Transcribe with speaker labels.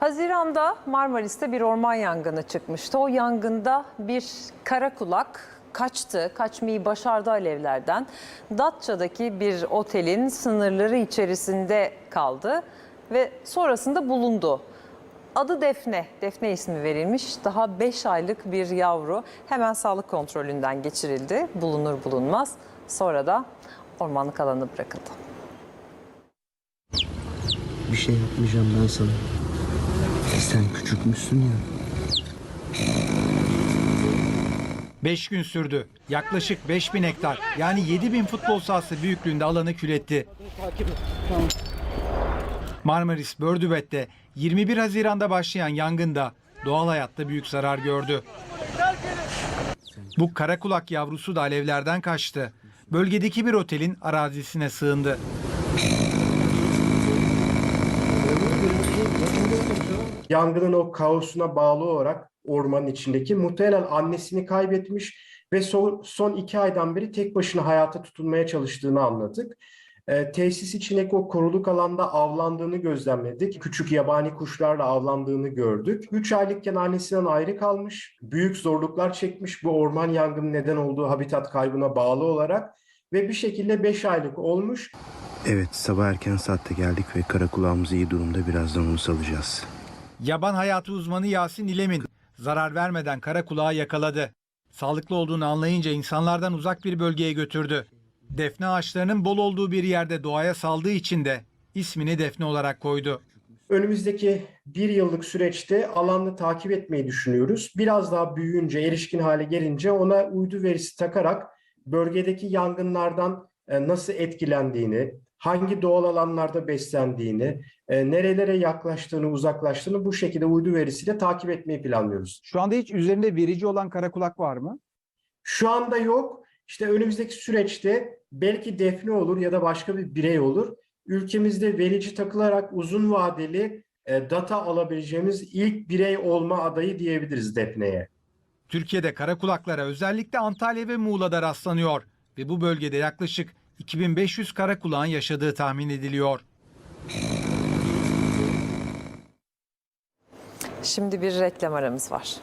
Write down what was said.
Speaker 1: Haziranda Marmaris'te bir orman yangını çıkmıştı. O yangında bir kara kulak kaçtı, kaçmayı başardı alevlerden. Datça'daki bir otelin sınırları içerisinde kaldı ve sonrasında bulundu. Adı Defne, Defne ismi verilmiş. Daha 5 aylık bir yavru hemen sağlık kontrolünden geçirildi. Bulunur bulunmaz. Sonra da ormanlık alana bırakıldı.
Speaker 2: Bir şey yapmayacağım ben sana. Sen küçükmüşsün ya.
Speaker 3: 5 gün sürdü. Yaklaşık 5000 hektar yani 7000 futbol sahası büyüklüğünde alanı kül etti. Marmaris Bördübet'te 21 Haziran'da başlayan yangında doğal hayatta büyük zarar gördü. Bu karakulak yavrusu da alevlerden kaçtı. Bölgedeki bir otelin arazisine sığındı.
Speaker 4: Yangının o kaosuna bağlı olarak ormanın içindeki muhtemelen annesini kaybetmiş ve son, son iki aydan beri tek başına hayata tutunmaya çalıştığını anladık. Ee, tesis içindeki o koruluk alanda avlandığını gözlemledik. Küçük yabani kuşlarla avlandığını gördük. 3 aylıkken annesinden ayrı kalmış. Büyük zorluklar çekmiş bu orman yangını neden olduğu habitat kaybına bağlı olarak ve bir şekilde 5 aylık olmuş.
Speaker 2: Evet sabah erken saatte geldik ve karakulağımız iyi durumda birazdan onu salacağız.
Speaker 3: Yaban hayatı uzmanı Yasin İlemin zarar vermeden karakulağı yakaladı. Sağlıklı olduğunu anlayınca insanlardan uzak bir bölgeye götürdü. Defne ağaçlarının bol olduğu bir yerde doğaya saldığı için de ismini Defne olarak koydu.
Speaker 4: Önümüzdeki bir yıllık süreçte alanını takip etmeyi düşünüyoruz. Biraz daha büyüyünce, erişkin hale gelince ona uydu verisi takarak bölgedeki yangınlardan nasıl etkilendiğini, hangi doğal alanlarda beslendiğini, e, nerelere yaklaştığını, uzaklaştığını bu şekilde uydu verisiyle takip etmeyi planlıyoruz.
Speaker 5: Şu anda hiç üzerinde verici olan karakulak var mı?
Speaker 4: Şu anda yok. İşte önümüzdeki süreçte belki defne olur ya da başka bir birey olur. Ülkemizde verici takılarak uzun vadeli e, data alabileceğimiz ilk birey olma adayı diyebiliriz defneye.
Speaker 3: Türkiye'de karakulaklara özellikle Antalya ve Muğla'da rastlanıyor ve bu bölgede yaklaşık 2500 karakulağın yaşadığı tahmin ediliyor.
Speaker 1: Şimdi bir reklam aramız var.